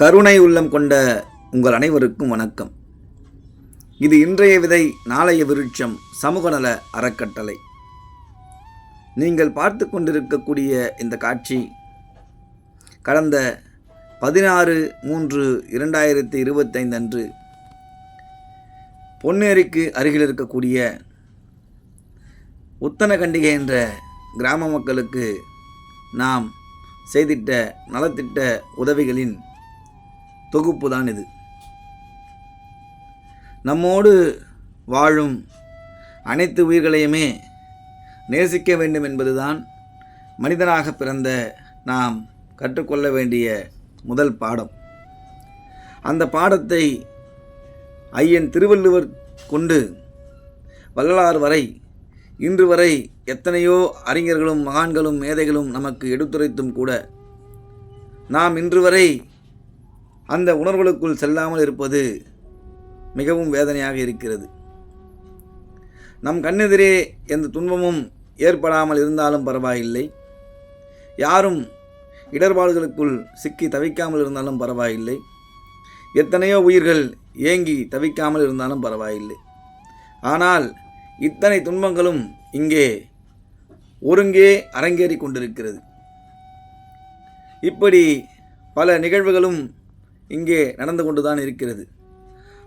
கருணை உள்ளம் கொண்ட உங்கள் அனைவருக்கும் வணக்கம். இது இன்றைய விதை நாளைய விருட்சம் சமூகநல அறக்கட்டளை. நீங்கள் பார்த்து கொண்டிருக்கக்கூடிய இந்த காட்சி கடந்த பதினாறு மூன்று இரண்டாயிரத்தி இருபத்தைந்து அன்று பொன்னேரிக்கு அருகில் இருக்கக்கூடிய உத்தனகண்டிகை என்ற கிராம மக்களுக்கு நாம் செய்திட்ட நலத்திட்ட உதவிகளின் தொகுப்பு தான் இது. நம்மோடு வாழும் அனைத்து உயிர்களையுமே நேசிக்க வேண்டும் என்பதுதான் மனிதனாக பிறந்த நாம் கற்றுக்கொள்ள வேண்டிய முதல் பாடம். அந்த பாடத்தை ஐயன் திருவள்ளுவர் கொண்டு வள்ளலார் வரை இன்று வரை எத்தனையோ அறிஞர்களும் மகான்களும் மேதைகளும் நமக்கு எடுத்துரைத்தும் கூட நாம் இன்று வரை அந்த உணர்வுகளுக்குள் செல்லாமல் இருப்பது மிகவும் வேதனையாக இருக்கிறது. நம் கண்ணெதிரே எந்த துன்பமும் ஏற்படாமல் இருந்தாலும் பரவாயில்லை. யாரும் இடர்பாடுகளுக்குள் சிக்கி தவிக்காமல் இருந்தாலும் பரவாயில்லை. எத்தனையோ உயிர்கள் ஏங்கி தவிக்காமல் இருந்தாலும் பரவாயில்லை. ஆனால் இத்தனை துன்பங்களும் இங்கே ஒருங்கே அரங்கேறி கொண்டிருக்கிறது. இப்படி பல நிகழ்வுகளும் இங்கே நடந்து கொண்டுதான் இருக்கிறது.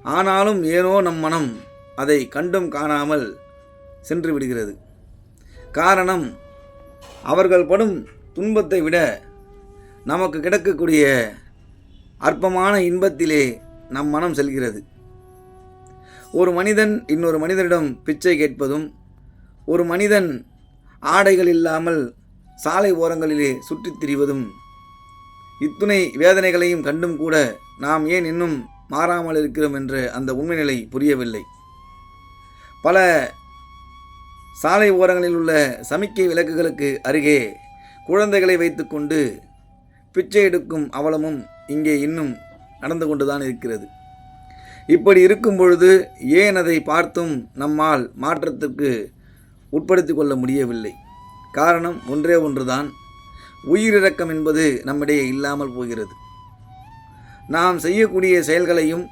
ஆனாலும் ஏனோ நம் மனம் அதை கண்டும் காணாமல் சென்று விடுகிறது. காரணம் அவர்கள் படும் துன்பத்தை விட நமக்கு கிடைக்கக்கூடிய அற்பமான இன்பத்திலே நம் மனம் செல்கிறது. ஒரு மனிதன் இன்னொரு மனிதனிடம் பிச்சை கேட்பதும் ஒரு மனிதன் ஆடைகள் இல்லாமல் சாலை ஓரங்களிலே சுற்றித் திரிவதும் இத்துணை வேதனைகளையும் கண்டும் கூட நாம் ஏன் இன்னும் மாறாமல் இருக்கிறோம் என்ற அந்த உண்மை நிலை புரியவில்லை. பல சாலை ஓரங்களில் உள்ள சமிக்கை விளக்குகளுக்கு அருகே குழந்தைகளை வைத்துக்கொண்டு பிச்சை எடுக்கும் அவலமும் இங்கே இன்னும் நடந்து கொண்டுதான் இருக்கிறது. இப்படி இருக்கும் பொழுது ஏன் அதை பார்த்தும் நம்மால் மாற்றத்துக்கு உட்படுத்தி கொள்ள முடியவில்லை? காரணம் ஒன்றே ஒன்றுதான். உயிரிறக்கம் என்பது நம்மிடையே இல்லாமல் போகிறது. நாம் செய்யக்கூடிய செயல்களையும்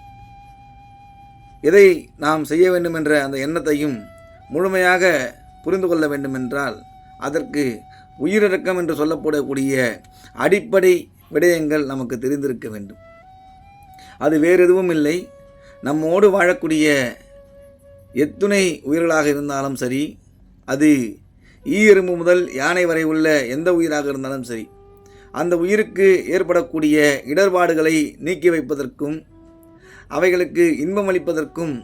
எதை நாம் செய்ய வேண்டும் என்ற அந்த எண்ணத்தையும் முழுமையாக புரிந்து கொள்ள வேண்டுமென்றால் அதற்கு உயிரிறக்கம் என்று சொல்லப்படக்கூடிய அடிப்படை விடயங்கள் நமக்கு தெரிந்திருக்க வேண்டும். அது வேறு எதுவும் இல்லை. நம்மோடு வாழக்கூடிய எத்துணை உயிர்களாக இருந்தாலும் சரி அது ஈ எறும்பு முதல் யானை வரை உள்ள எந்த உயிராக இருந்தாலும் சரி அந்த உயிருக்கு ஏற்படக்கூடிய இடர்பாடுகளை நீக்கி வைப்பதற்கும் அவைகளுக்கு இன்பமளிப்பதற்கும்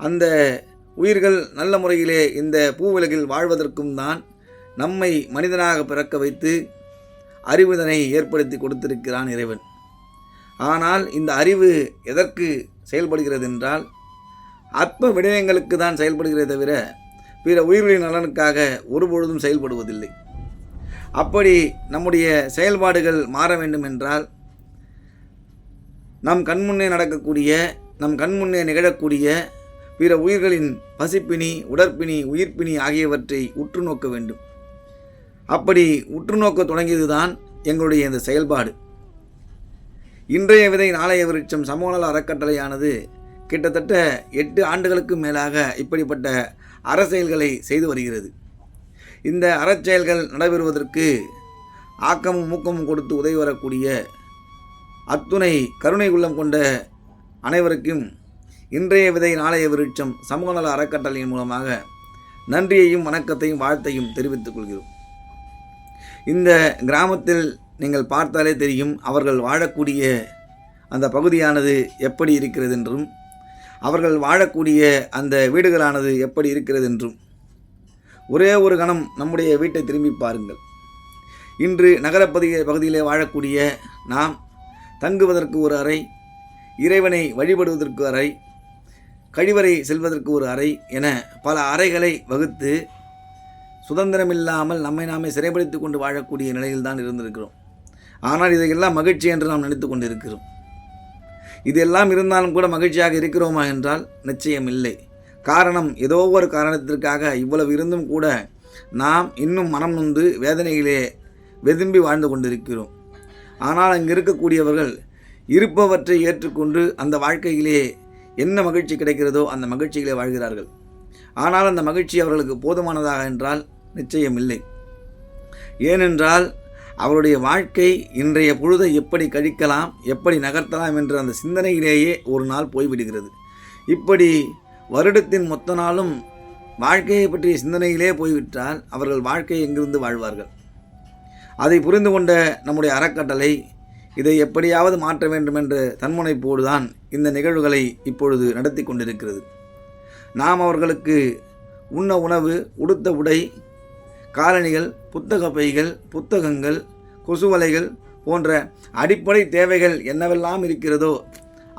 அந்த உயிர்கள் நல்ல முறையிலே இந்த பூவிலகில் வாழ்வதற்கும் தான் நம்மை மனிதனாக பிறக்க வைத்து அறிவுதனை ஏற்படுத்தி கொடுத்திருக்கிறான் இறைவன். ஆனால் இந்த அறிவு எதற்கு செயல்படுகிறது என்றால் அற்ப விடயங்களுக்கு தான் செயல்படுகிறதே தவிர பிற உயிர்களின் நலனுக்காக ஒருபொழுதும் செயல்படுவதில்லை. அப்படி நம்முடைய செயல்பாடுகள் மாற வேண்டும் என்றால் நம் கண்முன்னே நடக்கக்கூடிய நம் கண்முன்னே நிகழக்கூடிய பிற உயிர்களின் பசிப்பினி உடற்பிணி உயிர்ப்பினி ஆகியவற்றை உற்று நோக்க வேண்டும். அப்படி உற்று நோக்க தொடங்கியதுதான் எங்களுடைய இந்த செயல்பாடு. இன்றைய விதை நாளைய விருட்சம் சமூகநல அறக்கட்டளையானது கிட்டத்தட்ட எட்டு ஆண்டுகளுக்கு மேலாக இப்படிப்பட்ட அறச்செயல்களை செய்து வருகிறது. இந்த அறச்செயல்கள் நடைபெறுவதற்கு ஆக்கமும் ஊக்கமும் கொடுத்து உதவி வரக்கூடிய அத்துணை கருணை உள்ளம் கொண்ட அனைவருக்கும் இன்றைய விதை நாளைய விருட்சம் சமூகநல அறக்கட்டளையின் மூலமாக நன்றியையும் வணக்கத்தையும் வாழ்த்தையும் தெரிவித்துக் கொள்கிறோம். இந்த கிராமத்தில் நீங்கள் பார்த்தாலே தெரியும் அவர்கள் வாழக்கூடிய அந்த பகுதியானது எப்படி இருக்கிறது என்றும் அவர்கள் வாழக்கூடிய அந்த வீடுகளானது எப்படி இருக்கிறது என்றும். ஒரே ஒரு கணம் நம்முடைய வீட்டை திரும்பி பாருங்கள். இன்று நகரப்பகுதி பகுதியிலே வாழக்கூடிய நாம் தங்குவதற்கு ஒரு அறை இறைவனை வழிபடுவதற்கு அறை கழிவறை செல்வதற்கு ஒரு அறை என பல அறைகளை வகுத்து சுதந்திரமில்லாமல் நம்மை நாமே சிறைப்படுத்தி கொண்டு வாழக்கூடிய நிலையில்தான் இருந்திருக்கிறோம். ஆனால் இதையெல்லாம் மகிழ்ச்சி என்று நாம் நினைத்து கொண்டிருக்கிறோம். இதெல்லாம் இருந்தாலும் கூட மகிழ்ச்சியாக இருக்கிறோமா என்றால் நிச்சயம் இல்லை காரணம் ஏதோ ஒரு காரணத்திற்காக இவ்வளவு இருந்தும் கூட நாம் இன்னும் மனம் நொந்து வேதனையிலே வெதும்பி வாழ்ந்து கொண்டிருக்கிறோம். ஆனால் அங்கு இருக்கக்கூடியவர்கள் இருப்பவற்றை ஏற்றுக்கொண்டு அந்த வாழ்க்கையிலே என்ன மகிழ்ச்சி கிடைக்கிறதோ அந்த மகிழ்ச்சியிலே வாழ்கிறார்கள். ஆனால் அந்த மகிழ்ச்சி அவர்களுக்கு போதுமானதாக என்றால் நிச்சயம் இல்லை ஏனென்றால் அவருடைய வாழ்க்கை இன்றைய பொழுதை எப்படி கழிக்கலாம் எப்படி நகர்த்தலாம் என்ற அந்த சிந்தனையிலேயே ஒரு நாள் போய்விடுகிறது. இப்படி வருடத்தின் மொத்த நாளும் வாழ்க்கையை பற்றிய சிந்தனையிலே போய்விட்டால் அவர்கள் வாழ்க்கை எங்கிருந்து வாழ்வார்கள்? அதை புரிந்து கொண்ட நம்முடைய அறக்கட்டளை இதை எப்படியாவது மாற்ற வேண்டும் என்ற தன்முனைப்போடு தான் இந்த நிகழ்வுகளை இப்பொழுது நடத்தி கொண்டிருக்கிறது. நாம் அவர்களுக்கு உண்ண உணவு உடுத்த உடை காலணிகள் புத்தக பைகள் புத்தகங்கள் கொசுவலைகள் போன்ற அடிப்படை தேவைகள் என்னவெல்லாம் இருக்கிறதோ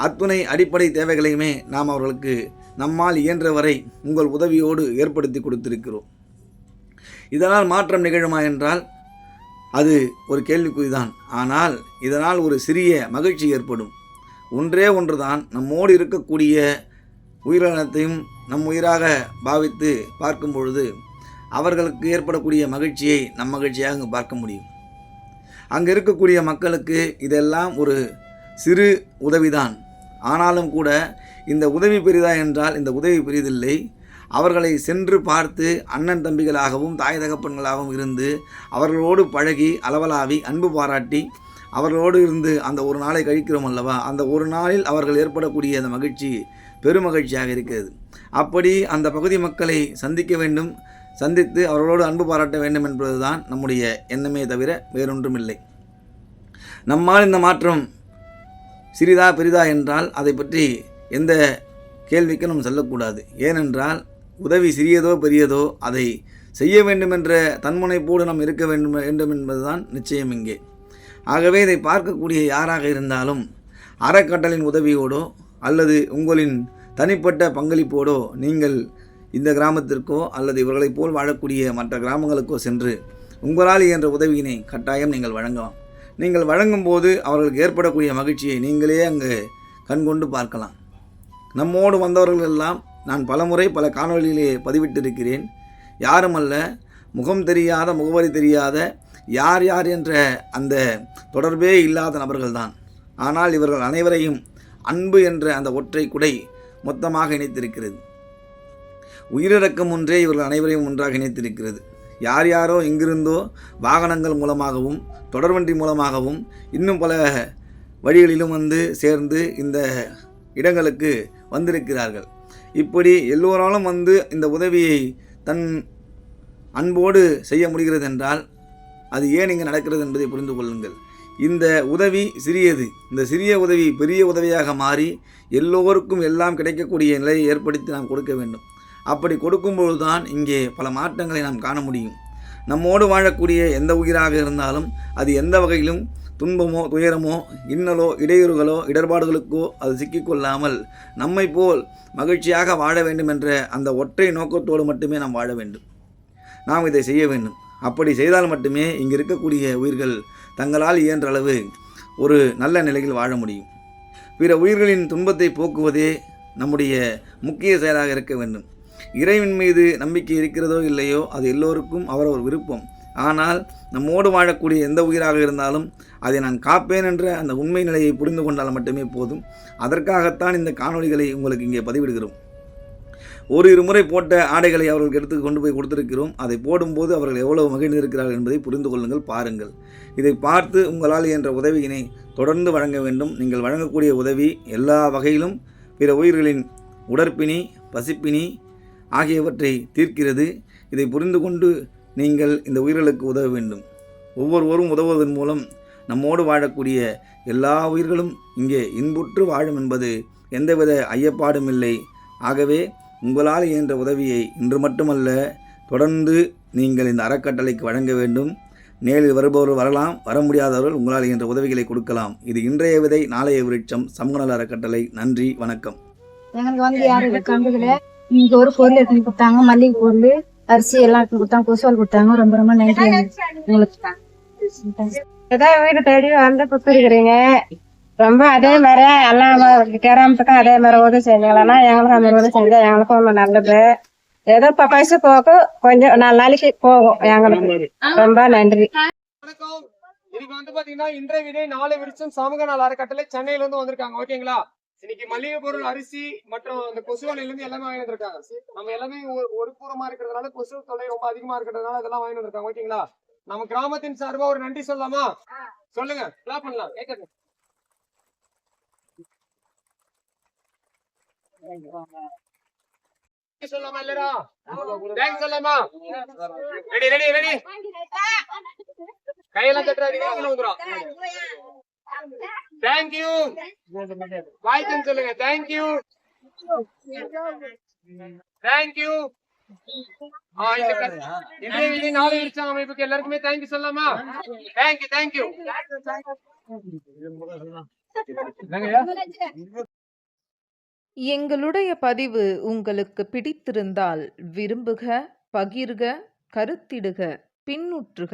அத்துணை அடிப்படை தேவைகளையுமே நாம் அவர்களுக்கு நம்மால் இயன்றவரை உங்கள் உதவியோடு ஏற்படுத்தி கொடுத்திருக்கிறோம். இதனால் மாற்றம் நிகழுமா என்றால் அது ஒரு கேள்விக்குறிதான். ஆனால் இதனால் ஒரு சிறிய மகிழ்ச்சி ஏற்படும். ஒன்றே ஒன்றுதான் நம்மோடு இருக்கக்கூடிய உயிரினத்தையும் நம் உயிராக பாவித்து பார்க்கும் பொழுது அவர்களுக்கு ஏற்படக்கூடிய மகிழ்ச்சியை நம் மகிழ்ச்சியாக அங்கே பார்க்க முடியும். அங்கே இருக்கக்கூடிய மக்களுக்கு இதெல்லாம் ஒரு சிறு உதவிதான். ஆனாலும் கூட இந்த உதவி பெரிதா என்றால் இந்த உதவி பெரிதில்லை. அவர்களை சென்று பார்த்து அண்ணன் தம்பிகளாகவும் தாய் தகப்பன்களாகவும் இருந்து அவர்களோடு பழகி அளவலாவி அன்பு பாராட்டி அவர்களோடு இருந்து அந்த ஒரு நாளை கழிக்கிறோம் அல்லவா? அந்த ஒரு நாளில் அவர்கள் ஏற்படக்கூடிய அந்த மகிழ்ச்சி பெருமகிழ்ச்சியாக இருக்கிறது. அப்படி அந்த பகுதி மக்களை சந்திக்க வேண்டும். சந்தித்து அவர்களோடு அன்பு பாராட்ட வேண்டும் என்பதுதான் நம்முடைய எண்ணமே தவிர வேறொன்றும் இல்லை நம்மால் இந்த மாற்றம் சிறிதா பெரிதா என்றால் அதை பற்றி எந்த கேள்விக்கும் நாம் சொல்லக்கூடாது. ஏனென்றால் உதவி சிறியதோ பெரியதோ அதை செய்ய வேண்டும் என்ற தன்முனைப்போடு நாம் இருக்க வேண்டும் வேண்டும் என்பதுதான் நிச்சயம் இங்கே. ஆகவே இதை பார்க்கக்கூடிய யாராக இருந்தாலும் அறக்கட்டளின் உதவியோடோ அல்லது உங்களின் தனிப்பட்ட பங்களிப்போடோ நீங்கள் இந்த கிராமத்திற்கோ அல்லது இவர்களைப் போல் வாழக்கூடிய மற்ற கிராமங்களுக்கோ சென்று உங்களால் இயன்ற உதவியினை கட்டாயம் நீங்கள் வழங்கலாம். நீங்கள் வழங்கும்போது அவர்களுக்கு ஏற்படக்கூடிய மகிழ்ச்சியை நீங்களே அங்கு கண்கொண்டு பார்க்கலாம். நம்மோடு வந்தவர்கள் எல்லாம் நான் பலமுறை பல காணொலியிலே பதிவிட்டிருக்கிறேன். யாரும் அல்ல முகம் தெரியாத முகவரி தெரியாத யார் யார் என்ற அந்த தொடர்பே இல்லாத நபர்கள்தான். ஆனால் இவர்கள் அனைவரையும் அன்பு என்ற அந்த ஒற்றை குடை மொத்தமாக இணைத்திருக்கிறது. உயிரிழக்கம் ஒன்றே இவர்கள் அனைவரையும் ஒன்றாக இணைத்திருக்கிறது. யார் யாரோ எங்கிருந்தோ வாகனங்கள் மூலமாகவும் தொடர்வண்டி மூலமாகவும் இன்னும் பல வழிகளிலும் வந்து சேர்ந்து இந்த இடங்களுக்கு வந்திருக்கிறார்கள். இப்படி எல்லோராலும் வந்து இந்த உதவியை தன் அன்போடு செய்ய முடிகிறது என்றால் அது ஏன் இங்கே நடக்கிறது என்பதை புரிந்து கொள்ளுங்கள். இந்த உதவி சிறியது. இந்த சிறிய உதவி பெரிய உதவியாக மாறி எல்லோருக்கும் எல்லாம் கிடைக்கக்கூடிய நிலையை ஏற்படுத்தி நாம் கொடுக்க வேண்டும். அப்படி கொடுக்கும்பொழுது தான் இங்கே பல மாற்றங்களை நாம் காண முடியும். நம்மோடு வாழக்கூடிய எந்த உயிராக இருந்தாலும் அது எந்த வகையிலும் துன்பமோ துயரமோ இன்னலோ இடையூறுகளோ இடர்பாடுகளுக்கோ அது சிக்கிக்கொள்ளாமல் நம்மை போல் மகிழ்ச்சியாக வாழ வேண்டும் என்ற அந்த ஒற்றை நோக்கத்தோடு மட்டுமே நாம் வாழ வேண்டும். நாம் இதை செய்ய வேண்டும். அப்படி செய்தால் மட்டுமே இங்கு இருக்கக்கூடிய உயிர்கள் தங்களால் இயன்ற அளவு ஒரு நல்ல நிலையில் வாழ முடியும். பிற உயிர்களின் துன்பத்தை போக்குவதே நம்முடைய முக்கிய செயலாக இருக்க வேண்டும். இறைவன் மீது நம்பிக்கை இருக்கிறதோ இல்லையோ அது எல்லோருக்கும் அவரவர் விருப்பம். ஆனால் நம்மோடு வாழக்கூடிய எந்த உயிராக இருந்தாலும் அதை நான் காப்பேன் என்ற அந்த உண்மை நிலையை புரிந்து கொண்டால் மட்டுமே போதும். அதற்காகத்தான் இந்த காணொளிகளை உங்களுக்கு இங்கே பதிவிடுகிறோம். ஒரு இரு முறை போட்ட ஆடைகளை அவர்களுக்கு எடுத்து கொண்டு போய் கொடுத்திருக்கிறோம். அதை போடும்போது அவர்கள் எவ்வளவு மகிழ்ந்திருக்கிறார்கள் என்பதை புரிந்து கொள்ளுங்கள் பாருங்கள். இதை பார்த்து உங்களால் என்ற உதவியினை தொடர்ந்து வழங்க வேண்டும். நீங்கள் வழங்கக்கூடிய உதவி எல்லா வகையிலும் பிற உயிர்களின் உடற்பிணி பசிப்பினி ஆகியவற்றை தீர்க்கிறது. இதை புரிந்து கொண்டு நீங்கள் இந்த உயிர்களுக்கு உதவ வேண்டும். ஒவ்வொருவரும் உதவுவதன் மூலம் நம்மோடு வாழக்கூடிய எல்லா உயிர்களும் இங்கே இன்புற்று வாழும் என்பது எந்தவித ஐயப்பாடும் இல்லை. ஆகவே உங்களால் இயன்ற உதவியை இன்று மட்டுமல்ல தொடர்ந்து நீங்கள் இந்த அறக்கட்டளைக்கு வழங்க வேண்டும். நேரில் வருபவர்கள் வரலாம் வர முடியாதவர்கள் உங்களால் இயன்ற உதவிகளை கொடுக்கலாம். இது இன்றைய விதை நாளைய விருட்சம். சமூகநல அறக்கட்டளை. நன்றி வணக்கம். எங்களுக்கு வந்து யாரும் இங்க ஒரு பொருள் எடுத்து கொடுத்தாங்க. மல்லிகை பொருள் அரிசி எல்லாம் எடுத்து கொடுத்தாங்க. கொசுவால் கொடுத்தாங்க. ரொம்ப ரொம்ப நன்றி. உங்களுக்கு ஏதோ வீடு தேடி வந்து கொடுத்துருக்குறீங்க ரொம்ப அதே மாதிரி எல்லாம் கிராமத்துக்கும் அதே மாதிரி உதவி செஞ்சாங்கன்னா எங்களுக்கும் அந்த மாதிரி உதவி செஞ்சா எங்களுக்கும் ரொம்ப நல்லது. ஏதோ இப்ப பைசா போக்கு கொஞ்சம் நாலு நாளைக்கு போகும் எங்களுக்கு. ரொம்ப நன்றி. வணக்கம். இதுக்கு வந்து பாத்தீங்கன்னா இன்றைய விதை நாளை விரிச்சும் சமூக நல அறக்கட்டளை சென்னையில இருந்து வந்திருக்காங்க. ஓகேங்களா? இன்னைக்கு மளிகை பொருள் அரிசி மற்றும் அந்த கொசு வலையில இருந்து எல்லாமே வாங்கி வந்திருக்காங்க. நம்ம எல்லாமே ஒரு- ஒருபுறமா இருக்கிறதுனால கொசு தொல்லை ரொம்ப அதிகமா இருக்கிறதுனால இதெல்லாம் வாங்கி வந்திருக்காங்க. ஓகேங்களா நம்ம கிராமத்தின் சார்பா ஒரு நன்றி சொல்லலாமா? சொல்லுங்க கிளாப் பண்ணலாம். கேட்கறது சொல்லலாமா இல்லடா? தேங்க்ஸ் சொல்லலாமா? ரெடி ரெடி ரெடி கையெல்லாம் தட்டுறாதீங்க தேங்க்யூ வாய்க்குன்னு சொல்லுங்க. தேங்க்யூ தேங்க்யூ இன்றைய விதி நாளை விரிச்சாங்க அமைப்புக்கு எல்லாருக்குமே தேங்க்யூ சொல்லலாமா? தேங்க்யூ தேங்க்யூ எங்களுடைய பதிவு உங்களுக்கு பிடித்திருந்தால் விரும்புக பகிர்க கருத்திடுக பின்னுற்றுக.